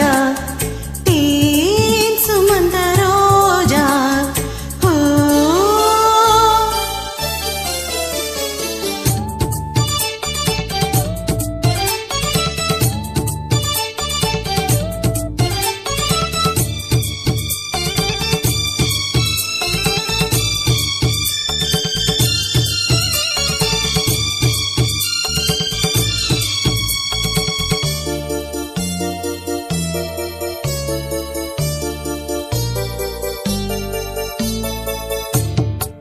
राजा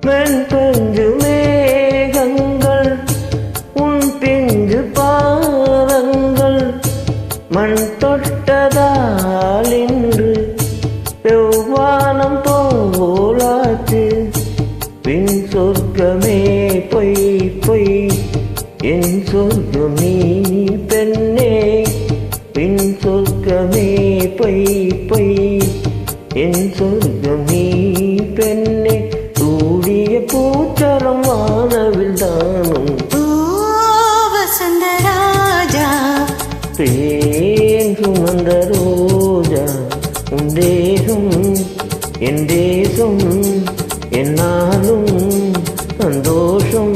வெண்பஞ்சு மேகங்கள் உன் பிஞ்சு பாதங்கள். மண் தொட்டதால் இன்று செவ்வானம் போலாச்சு பின் சொர்க்கமே பொய் பொய். என் சொர்க்கமே பெண்ணே பின் சொர்க்கமே பொய் பொய். என் சொர்க்கமே தேன் சுமந்த ரோஜா உன் தேகம் என் தேசம் என்னாலும் சந்தோஷம்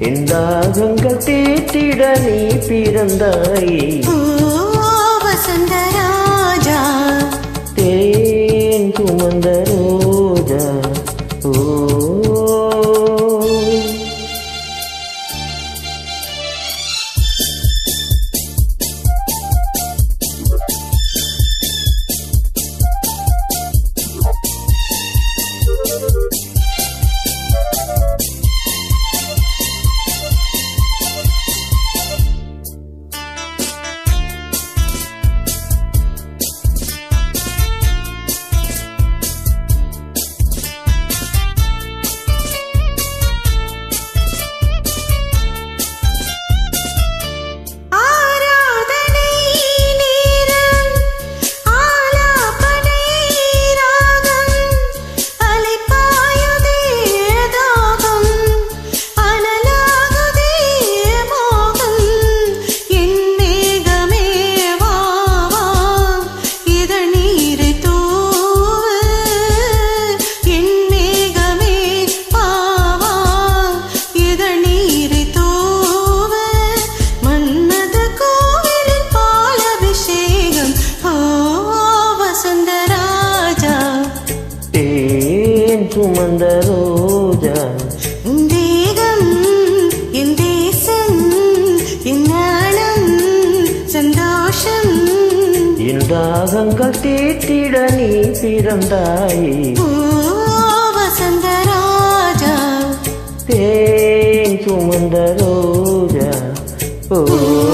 என் தாகங்கள் தீட்டிட நீ பிறந்தாய். வசந்தராஜா தேன் சுமந்த ரோஜா ஓ சுமந்த ரோஜா. தேகம் என் தேசம் என் நாணம் சந்தோஷம். என் தாகங்கள் தீட்டிட நீ பிறந்தாய். வசந்தராஜா தேன் சுமந்த ரோஜா. ஓ.